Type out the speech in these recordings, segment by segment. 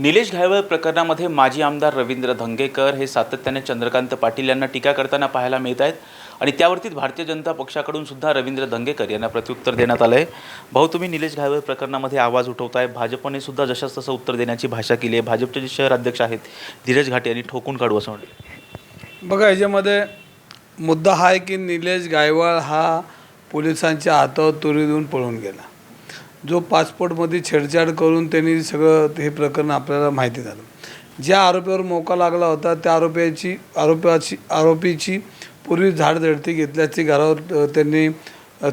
निलेश घायवळ प्रकरणामध्ये माजी आमदार रवींद्र धंगेकर हे सातत्याने चंद्रकांत पाटील यांना टीका करताना पाहायला मिळत आहेत. आणि त्यावरतीच भारतीय जनता पक्षाकडून सुद्धा रवींद्र धंगेकर यांना प्रत्युत्तर देण्यात आलं आहे भाऊ तुम्ही निलेश घायवळ प्रकरणामध्ये आवाज उठवताय. भाजपने सुद्धा जशाच तसं उत्तर देण्याची भाषा केली आहे. भाजपचे जे शहर अध्यक्ष आहेत धीरज घाटे यांनी ठोकून काढू असं म्हटलं बघा याच्यामध्ये मुद्दा हा आहे की निलेश गायवाळ हा पोलिसांच्या हातावर तुरी देऊन पळून गेला. जो पासपोर्टमध्ये छेडछाड करून त्यांनी सगळं हे प्रकरण आपल्याला माहिती झालं. ज्या आरोपीवर मोका लागला होता त्या आरोपीची आरोपाची आरोपीची पूर्वी झाडझडती घेतल्याची घरावर त्यांनी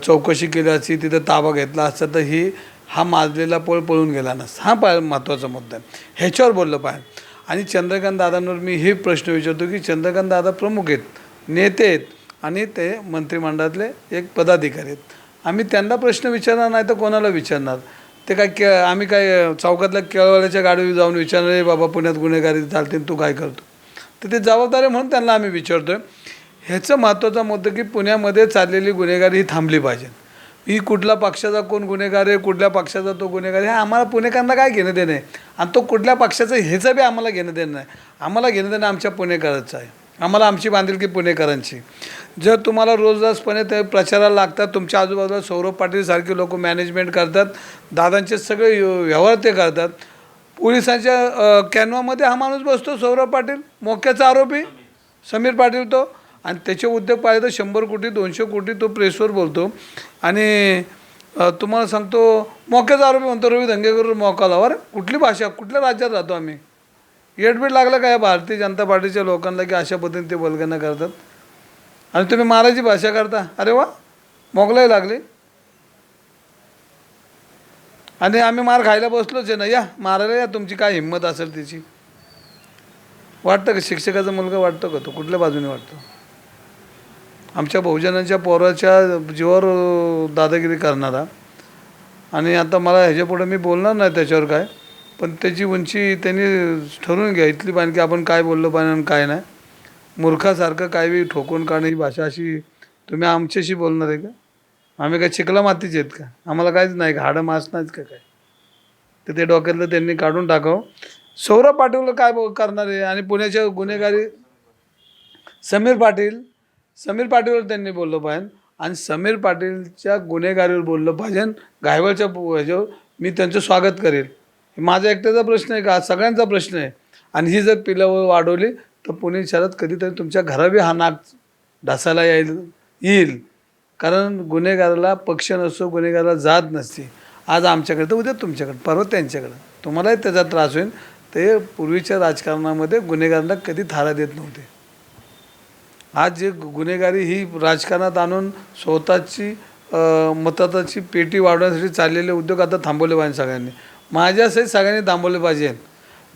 चौकशी केली असती तिथं ताबा घेतला असता तर ही हा माजलेला पळ पळून गेला नसता हा पाय महत्त्वाचा मुद्दा आहे. ह्याच्यावर बोललं पाहिजे. आणि चंद्रकांत दादांवर मी हे प्रश्न विचारतो की चंद्रकांत दादा प्रमुख आहेत नेते आहेत आणि ते मंत्रिमंडळातले एक पदाधिकारी आहेत. आम्ही त्यांना प्रश्न विचारणार नाही तर कोणाला विचारणार? ते काय के आम्ही काय चौकातल्या केळवाल्याच्या गाडीवर जाऊन विचारणार "ए बाबा पुण्यात गुन्हेगारी चालते तू काय करतो? तर ते जबाबदारी आहे म्हणून त्यांना आम्ही विचारतो आहे ह्याचं महत्त्वाचा मुद्दा की पुण्यामध्ये चाललेली गुन्हेगारी ही थांबली पाहिजे. ही कुठल्या पक्षाचा कोण गुन्हेगार आहे कुठल्या पक्षाचा तो गुन्हेगार आहे हे आम्हाला पुणेकरांना काय घेणं देणं आहे? आणि तो कुठल्या पक्षाचं ह्याचं बी आम्हाला घेणं देणं नाही. आम्हाला घेणं देणं आमच्या पुणेकरांचं आहे. आम्हाला आमची बांधिलकी पुणेकरांची. जर तुम्हाला रोजदासपणे ते प्रचाराला लागतात तुमच्या आजूबाजूला सौरभ पाटीलसारखे लोक मॅनेजमेंट करतात दादांचे सगळे व्यवहार ते करतात पोलिसांच्या कॅनवामध्ये हा माणूस बसतो सौरभ पाटील मोक्याचा आरोपी समीर पाटील तो आणि त्याचे उद्योग पाहिजे तर शंभर कोटी दोनशे कोटी तो प्रेसवर बोलतो. आणि तुम्हाला सांगतो मोक्याचा आरोपी म्हणतो रवी धंगेकर मोका लावा कुठली भाषा कुठल्या राज्यात राहतो आम्ही? येडबीड लागलं का या भारतीय जनता पार्टीच्या लोकांना की अशा पद्धतीने ते वल्गना करतात. आणि तुम्ही मारायची भाषा करता. अरे वा! मोगलाही लागली. आणि आम्ही मार खायला बसलोच आहे ना. या मारायला या. तुमची काय हिंमत असेल तिची? वाटतं का? शिक्षकाचा मुलगा वाटतं का तो? कुठल्या बाजूने वाटतो? आमच्या बहुजनांच्या पोराच्या जीवावर दादागिरी करणारा. आणि आता मला ह्याच्यापुढे मी बोलणार नाही त्याच्यावर काय. पण त्याची उंची त्यांनी ठरवून घ्या. पाहिजे की आपण काय बोललो पाहिजे आणि काय नाही. मूर्खासारखं काय बी ठोकून काढणं ही भाषा अशी तुम्ही आमच्याशी बोलणार आहे का? आम्ही काय चिकला मातीचे आहेत का? आम्हाला काहीच नाही का हाडं मास नाहीत का काय? तर ते डोक्यातलं त्यांनी काढून टाकावं. सौरभ पाटीलला काय बो- करणार आहे? आणि पुण्याच्या गुन्हेगारी समीर पाटील समीर पाटीलवर त्यांनी बोललं पाहिजे. आणि समीर पाटीलच्या गुन्हेगारीवर बोललं पाहिजे. गायवळच्या ह्याच्यावर मी त्यांचं स्वागत करेल. माझा एकट्याचा प्रश्न आहे का? सगळ्यांचा प्रश्न आहे. आणि ही जर पिलं वाढवली तर पुणे शहरात कधीतरी तुमच्या घराबी हा नाक ढासायला येईल येईल. कारण गुन्हेगाराला पक्ष नसतो गुन्हेगाराला जात नसते. आज आमच्याकडे तर उद्या तुमच्याकडे परवा त्यांच्याकडं. तुम्हालाही त्याचा त्रास होईल. ते पूर्वीच्या राजकारणामध्ये गुन्हेगारांना कधी थारा देत नव्हते. आज जे गुन्हेगारी ही राजकारणात आणून स्वतःची मताची पेटी वाढवण्यासाठी चाललेले उद्योग आता थांबवले पाहिजे सगळ्यांनी. माझ्यासहित सगळ्यांनी थांबवले पाहिजे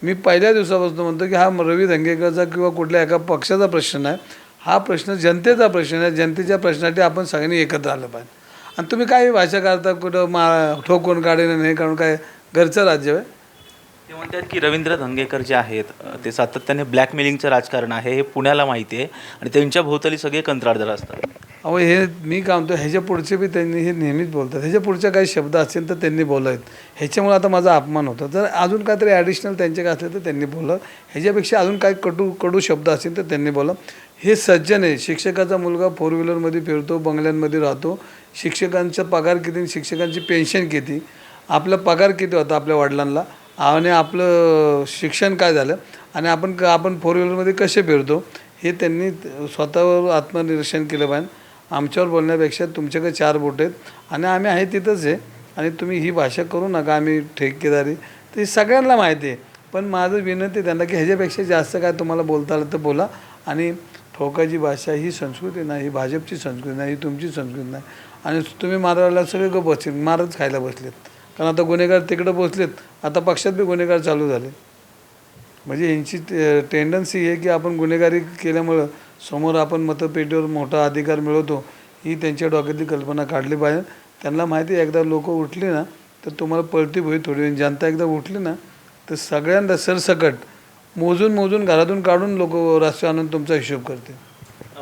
मी पहिल्या दिवसापासून म्हणतो की हा रवी धंगेकरचा किंवा कुठल्या एका पक्षाचा प्रश्न नाही. हा प्रश्न जनतेचा प्रश्न आहे. जनतेच्या प्रश्नासाठी आपण सगळ्यांनी एकत्र आलं पाहिजे. आणि तुम्ही काही भाषा करता कुठं मा ठोकून काढेन नाही काढून काय घरचं राज्य आहे ते म्हणतात की रवींद्र धंगेकर जे आहेत ते सातत्याने ब्लॅकमेलिंगचं राजकारण आहे हे पुण्याला माहिती आहे. आणि त्यांच्या भोवताली सगळे कंत्राटदार असतात. अहो हे मी काय म्हणतो ह्याच्या पुढचे बी त्यांनी हे नेहमीच बोलतात. ह्याच्या पुढच्या काही शब्द असतील तर त्यांनी बोलावेत. ह्याच्यामुळे आता माझा अपमान होतो. जर अजून काहीतरी ॲडिशनल त्यांचे काय असले तर त्यांनी बोललं ह्याच्यापेक्षा अजून काही कटू कडू शब्द असतील तर त्यांनी बोला हे सज्जन आहे. शिक्षकाचा मुलगा फोर व्हीलरमध्ये फिरतो बंगल्यांमध्ये राहतो. शिक्षकांचा पगार किती शिक्षकांची पेन्शन किती? आपला पगार किती होता आपल्या वडिलांना? आणि आपलं शिक्षण काय झालं? आणि आपण क- आपण फोर व्हीलरमध्ये कसे फिरतो? हे त्यांनी स्वतःवर आत्मनिरीक्षण केलं पाहिजे. आमच्यावर बोलण्यापेक्षा तुमच्याकडे चार बोट आहेत. आणि आम्ही आहे तिथंच आहे. आणि तुम्ही ही भाषा करू नका आम्ही ठेकेदारी. ती सगळ्यांना माहिती आहे. पण माझं विनंती आहे त्यांना की ह्याच्यापेक्षा जास्त काय तुम्हाला बोलता आलं तर बोला. आणि ठोकाची भाषा ही संस्कृती नाही ही भाजपची संस्कृती नाही ही तुमची संस्कृती नाही. आणि तुम्ही मारायला सगळे गप बसले मारच खायला बसलेत. कारण आता गुन्हेगार तिकडं बसलेत आता पक्षात बी गुन्हेगार चालू झाले. म्हणजे यांची टेंडन्सी आहे की आपण गुन्हेगारी केल्यामुळं समोर आपण मतपेटीवर मोठा अधिकार मिळवतो ही त्यांच्या डोक्यातली कल्पना काढली पाहिजे. त्यांना माहिती आहे एकदा लोक उठले ना तर तुम्हाला पळती भुई थोडी वेळ. जनता एकदा उठली ना तर सगळ्यांना सरसकट मोजून मोजून घरातून काढून लोक राष्ट्रीय आणून तुमचा हिशोब करते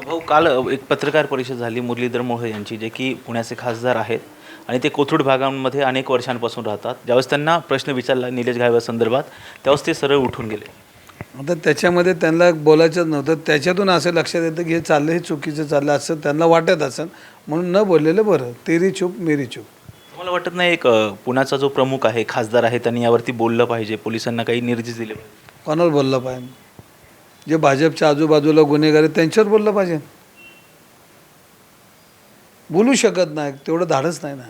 भाऊ काल एक पत्रकार परिषद झाली मुरलीधर मोहोळ यांची जे की पुण्याचे खासदार आहेत. आणि ते कोथरूड भागांमध्ये अनेक वर्षांपासून राहतात. ज्यावेळेस त्यांना प्रश्न विचारला निलेश घायवा संदर्भात त्यावेळेस ते सरळ उठून गेले. आता त्याच्यामध्ये त्यांना बोलायचंच नव्हतं. त्याच्यातून असं लक्षात येतं की हे चाललं हे चुकीचं चाललं असं त्यांना वाटत असेल. म्हणून न बोललेलं बरं. तेरी चूप मेरी चूप तुम्हाला वाटत नाही एक पुण्याचा जो प्रमुख आहे खासदार आहे त्यांनी यावरती बोललं पाहिजे? पोलिसांना काही निर्देश दिले पाहिजे? कोणाला बोललं पाहिजे? जे भाजपच्या आजूबाजूला गुन्हेगार आहेत त्यांच्यावर बोललं पाहिजे. बोलू शकत नाही. तेवढं धाडच नाही ना.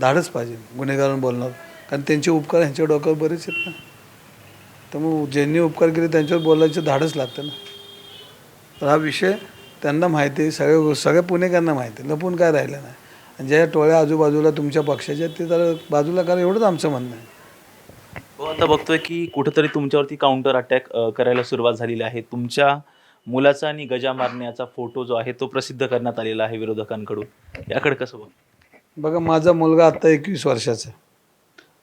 धाडच पाहिजे गुन्हेगारांना बोलणार कारण त्यांचे उपकार ह्यांच्या डोक्यावर बरेच आहेत ना. त्यामुळे ज्यांनी उपकार केले त्यांच्यावर बोलायचं धाडच लागतं ना. तर हा विषय त्यांना माहिती आहे सगळ्या सगळ्या पुणेकरांना माहिती आहे लपून काय राहिलं नाही. आणि ज्या टोळ्या आजूबाजूला तुमच्या पक्षाच्या ते जरा बाजूला करा एवढंच आमचं म्हणणं आहे. हो आता बघतोय की कुठेतरी तुमच्यावरती काउंटर अटॅक करायला सुरुवात झालेली आहे. तुमच्या मुलाचा आणि गजा मारण्याचा फोटो जो आहे तो प्रसिद्ध करण्यात आलेला आहे विरोधकांकडून. याकडे कसं बघ? बघा माझा मुलगा आत्ता एकवीस वर्षाचा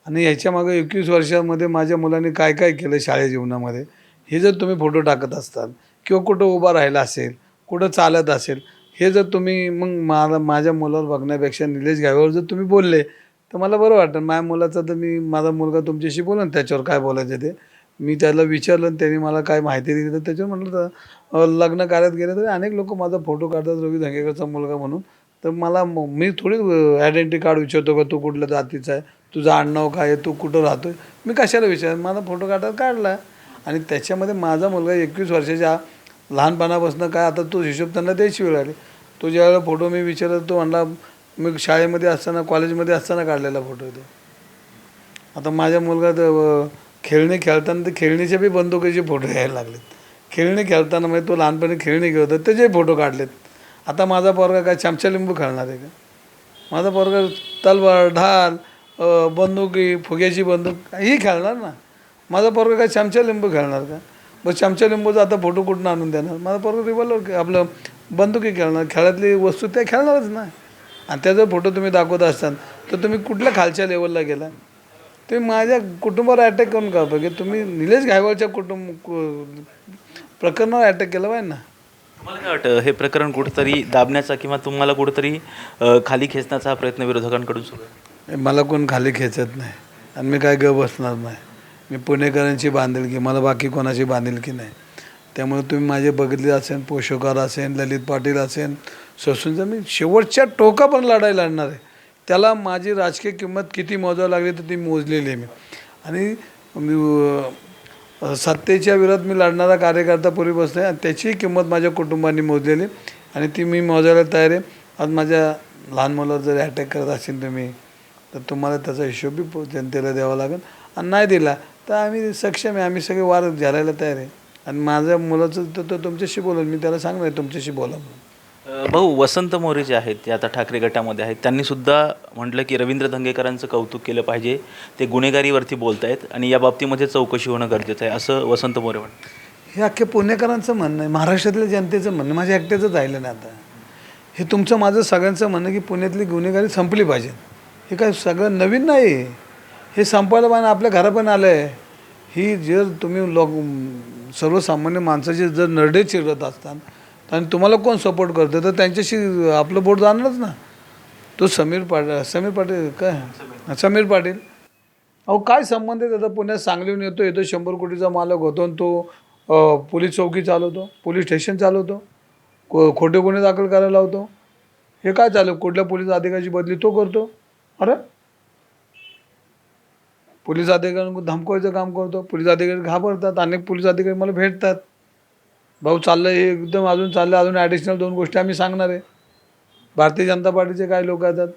आणि ह्याच्यामागं एकवीस वर्षामध्ये माझ्या मुलाने काय काय केलं शाळे जीवनामध्ये हे जर तुम्ही फोटो टाकत असताल किंवा कुठं उभा राहिला असेल कुठं चालत असेल हे जर तुम्ही मग मला माझ्या मुलावर बघण्यापेक्षा निलेश घाव्यावर जर तुम्ही बोलले तर मला बरं वाटतं. माझ्या मुलाचं तर मी माझा मुलगा तुमच्याशी बोलन त्याच्यावर काय बोलायचं ते. मी त्याला विचारलं आणि त्यांनी मला काय माहिती दिली तर त्याच्यावर म्हटलं तर लग्न कार्यात गेले तरी अनेक लोक माझा फोटो काढतात रवी धंगेकरचा मुलगा म्हणून. तर मला मी थोडी आयडेंटिटी कार्ड विचारतो का तू कुठल्या जातीचा आहे? तुझं आडनाव काय आहे? तू कुठं राहतोय? मी कशाला विचार माझा फोटो काढायला काढला. आणि त्याच्यामध्ये माझा मुलगा एकवीस वर्षाच्या लहानपणापासून काय आता तो हिशोब त्यांना द्यायची वेळ आली तो ज्यावेळेला फोटो मी विचारला तो म्हणला मी शाळेमध्ये असताना कॉलेजमध्ये असताना काढलेला फोटो तो. आता माझ्या मुलगा तर खेळणी खेळताना ते खेळणीचे बी बंदुकीचे फोटो यायला लागलेत. खेळणी खेळताना म्हणजे तो लहानपणी खेळणी खेळत होता त्याचे फोटो काढलेत. आता माझा पोरगा काय चमचा लिंबू खेळणार आहे का? माझा पोरगा तलवार ढाल बंदुकी फुग्याची बंदूक ही खेळणार ना? माझा पोरगा काय चमचा लिंबू खेळणार का? मग चमचा लिंबूचा आता फोटो कुठून आणून देणार? माझा पोरगा रिव्हॉल्वर आपलं बंदुकी खेळणार खेळातली वस्तू त्या खेळणारच ना? आणि त्याचा फोटो तुम्ही दाखवत असताल तर तुम्ही कुठल्या खालच्या लेवलला गेला? तुम्ही माझ्या कुटुंबावर अटॅक करून का की तुम्ही निलेश घायवळच्या कुटुंब प्रकरणावर अटॅक केला पाहिजे ना? तुम्हाला काय वाटतं हे प्रकरण कुठेतरी दाबण्याचा किंवा तुम्हाला कुठेतरी खाली खेचण्याचा हा प्रयत्न विरोधकांकडून सुरू आहे? मला कोण खाली खेचत नाही. आणि मी काय ग बसणार नाही. मी पुणेकरांची बांधिलकी मला बाकी कोणाची बांधिलकी नाही. त्यामुळे तुम्ही माझे बघितले असेल पोषकार असेल ललित पाटील असेल ससूनचं मी शेवटच्या टोका पण लढाई लढणार आहे. त्याला माझी राजकीय किंमत किती मोजावी लागली तर ती मोजलेली आहे मी. आणि मी सत्तेच्या विरोधात मी लढणारा कार्यकर्ता पूर्वीपासून आहे आणि त्याची किंमत माझ्या कुटुंबाने मोजलेली आणि ती मी मोजायला तयार आहे. आज माझ्या लहान मुलावर जर अटॅक करत असेल तुम्ही तर तुम्हाला त्याचा हिशोब बी जनतेला द्यावा लागेल. आणि नाही दिला तर आम्ही सक्षम आहे. आम्ही सगळे वार झालायला तयार आहे. आणि माझ्या मुलाचं तर तो तुमच्याशी बोलून मी त्याला सांगणार आहे तुमच्याशी बोला म्हणून. भाऊ वसंत मोरे जे आहेत ते आता ठाकरे गटामध्ये आहेत. त्यांनी सुद्धा म्हटलं की रवींद्र धंगेकरांचं कौतुक केलं पाहिजे. ते गुन्हेगारीवरती बोलत आहेत आणि या बाबतीमध्ये चौकशी होणं गरजेचं आहे असं वसंत मोरे म्हणतात. हे अख्ख्या पुणेकरांचं म्हणणं आहे. महाराष्ट्रातल्या जनतेचं म्हणणं माझ्या एकट्याचं राहिलं नाही आता. हे तुमचं माझं सगळ्यांचं म्हणणं की पुण्यातली गुन्हेगारी संपली पाहिजे. हे काय सगळं नवीन नाही. हे संपायला पाहिजे आपल्या घरापर्यंत आलं आहे ही जर तुम्ही लोक सर्वसामान्य माणसाचे जर नरडे चिरत असतात आणि तुम्हाला कोण सपोर्ट करतं? तर त्यांच्याशी आपलं बोट जाणारच ना. तो समीर पाटील समीर पाटील काय? समीर पाटील. अहो काय संबंध आहे त्याचा? पुण्यात सांगलीहून येतो येतो शंभर कोटीचा मालक होतो आणि तो पोलीस चौकी चालवतो पोलीस स्टेशन चालवतो को खोटे गुन्हे दाखल करायला लावतो. हे काय चालू कुठल्या पोलीस अधिकाऱ्याची बदली तो करतो? अरे? पोलीस अधिकाऱ्यांना धमकवायचं काम करतो पोलीस अधिकारी घाबरतात अनेक पोलीस अधिकारी मला भेटतात. भाऊ चाललं हे एकदम अजून चाललं अजून ॲडिशनल दोन गोष्टी आम्ही सांगणार आहे. भारतीय जनता पार्टीचे काही लोक येतात.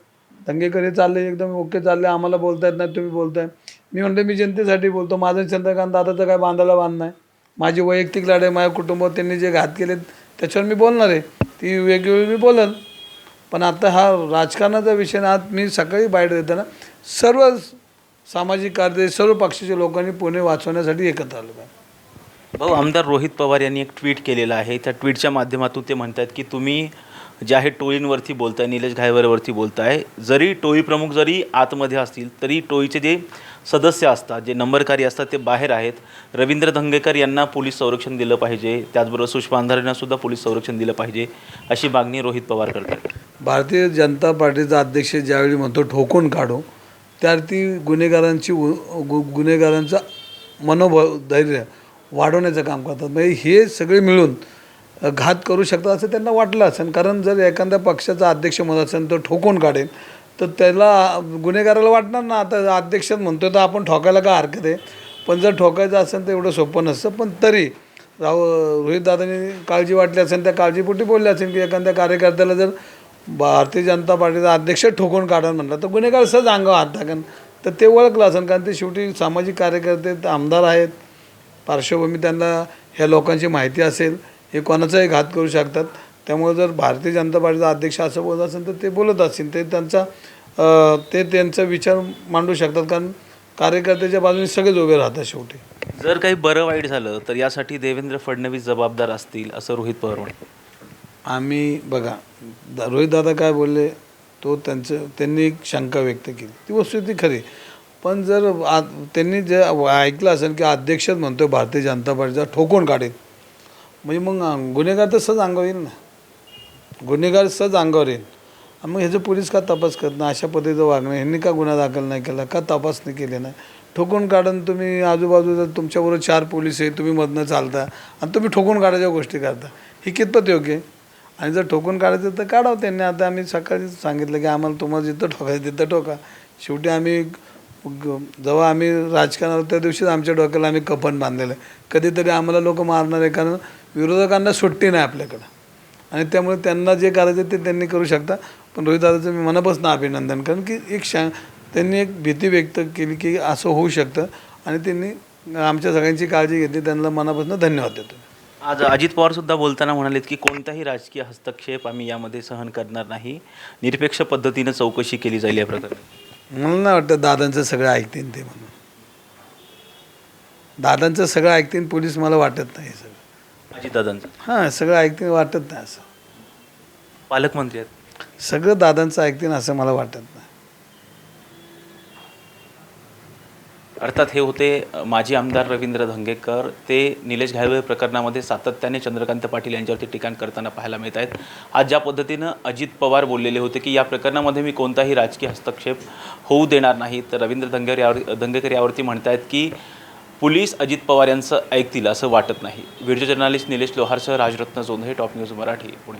दंगेकर हे चालले एकदम ओके चालले आम्हाला बोलता येत नाही तुम्ही बोलताय. मी म्हणतो मी जनतेसाठी बोलतो माझं चंद्रकांत दादाचं काय बांधायला बांध नाही. माझी वैयक्तिक लढाई माझ्या कुटुंब त्यांनी जे घात केले त्याच्यावर मी बोलणार आहे. ती वेगवेगळी मी बोलल. पण आता हा राजकारणाचा विषय ना आज मी सकाळी बाहेर येताना सर्व सामाजिक कार्य सर्व पक्षाच्या लोकांनी पुणे वाचवण्यासाठी एकत्र आलं. पाहिजे भाऊ आमदार रोहित पवार यांनी एक ट्विट केलेलं आहे. त्या ट्विटच्या माध्यमातून ते म्हणतात की तुम्ही जे आहे टोळींवरती बोलत आहे निलेश घायवरवरती बोलत आहे जरी टोळी प्रमुख जरी आतमध्ये असतील तरी टोळीचे जे सदस्य असतात जे नंबरकारी असतात ते बाहेर आहेत. रवींद्र धंगेकर यांना पोलीस संरक्षण दिलं पाहिजे. त्याचबरोबर सुषमा अंधारेंनासुद्धा पोलीस संरक्षण दिलं पाहिजे. अशी मागणी रोहित पवार करतात. भारतीय जनता पार्टीचा अध्यक्ष ज्यावेळी म्हणतो ठोकून काढू त्यावरती गुन्हेगारांची उ- गु- गुन्हेगारांचा मनोबल धैर्य वाढवण्याचं काम करतात. म्हणजे हे सगळे मिळून घात करू शकतात असं त्यांना वाटलं असेल. कारण जर एखाद्या पक्षाचा अध्यक्ष म्हणत असेल तर ठोकून काढेल तर त्याला गुन्हेगाराला वाटणार ना. आता अध्यक्ष म्हणतो तर आपण ठोकायला काय हरकत आहे? पण जर ठोकायचं असेल तर एवढं सोपं नसतं. पण तरी राव रोहितदादांनी काळजी वाटली असेल त्या काळजीपोटी बोलले असेल की एखाद्या कार्यकर्त्याला जर भारतीय जनता पार्टीचा अध्यक्ष ठोकून काढा म्हणलं तर गुन्हेगार सहज अंगावर हात टाकन. तर ते ओळखलं असेल कारण ते शेवटी सामाजिक कार्यकर्ते आमदार आहेत. पार्श्वभूमी त्यांना ह्या लोकांची माहिती असेल हे कोणाचाही घात करू शकतात. त्यामुळे जर भारतीय जनता पार्टीचा अध्यक्ष असं बोलत असेल तर ते बोलत असतील. ते त्यांचा ते त्यांचा विचार मांडू शकतात कारण कार्यकर्त्याच्या बाजूने सगळेच उभे राहतात शेवटी. जर काही बरं वाईट झालं तर यासाठी देवेंद्र फडणवीस जबाबदार असतील असं रोहित पवार म्हणतात. आम्ही बघा दा- रोहितदादा काय बोलले तो त्यांचं त्यांनी एक शंका व्यक्त केली. ती वस्तू ती खरी. पण जर आ त्यांनी जे ऐकलं असेल की अध्यक्षच म्हणतो भारतीय जनता पार्टीचा ठोकून काढेल. म्हणजे मग गुन्हेगार तर सहज अंगावर येईल ना? गुन्हेगार सहज अंगावर येईल. मग ह्याचं पोलीस का तपास करत नाही? अशा पद्धतीचं वागणं ह्यांनी का गुन्हा दाखल नाही केला? का तपासणी केली नाही? ठोकून काढून तुम्ही आजूबाजूला तुमच्याबरोबर चार पोलीस आहे तुम्ही मधनं चालता आणि तुम्ही ठोकून काढायच्या गोष्टी करता. ही कितपत योग्य आहे? आणि जर ठोकून काढायचं तर काढावं त्यांनी. आता आम्ही सकाळी सांगितलं की आम्हाला तुम्हाला जिथं ठोकायचं तिथं ठोका. शेवटी आम्ही जेव्हा आम्ही राजकारणात त्या दिवशीच आमच्या डोक्याला आम्ही कफन बांधलेलं आहे. कधीतरी आम्हाला लोक मारणार आहे कारण विरोधकांना सुट्टी नाही आपल्याकडं. आणि त्यामुळे त्यांना जे करायचं ते त्यांनी करू शकता. पण रोहितदादाचं मी मनापासून अभिनंदन कारण की एक शा त्यांनी एक भीती व्यक्त केली की असं होऊ शकतं. आणि त्यांनी आमच्या सगळ्यांची काळजी घेतली. त्यांना मनापासून धन्यवाद देतो. आज अजित पवार सुद्धा बोलताना म्हणालेत की कोणताही राजकीय हस्तक्षेप आम्ही यामध्ये सहन करणार नाही. निरपेक्ष पद्धतीनं चौकशी केली जाईल या प्रकारे मला नाही वाटतं दादांचं सगळं ऐकतील ते म्हणून. दादांचं सगळं ऐकतील पोलीस मला वाटत नाही हे सगळं. अजितदादांचं हां सगळं ऐकतील वाटत नाही असं. पालकमंत्री आहेत. सगळं दादांचं ऐकतील असं मला वाटत नाही. अर्थात हे होते माजी आमदार रवींद्र धंगेकर. ते निलेश घायवे प्रकरणामध्ये सातत्याने चंद्रकांत पाटील यांच्यावरती टिकाण करताना पाहायला मिळत आहेत. आज ज्या पद्धतीनं अजित पवार बोललेले होते की या प्रकरणामध्ये मी कोणताही राजकीय हस्तक्षेप होऊ देणार नाही. तर रवींद्र धंगेकर यावर धंगेकर यावरती म्हणतायत की पोलीस अजित पवार यांचं ऐकतील असं वाटत नाही. व्हिडिओ जर्नलिस्ट निलेश लोहारसह राजरत्न जोंधे टॉप न्यूज मराठी पुणे.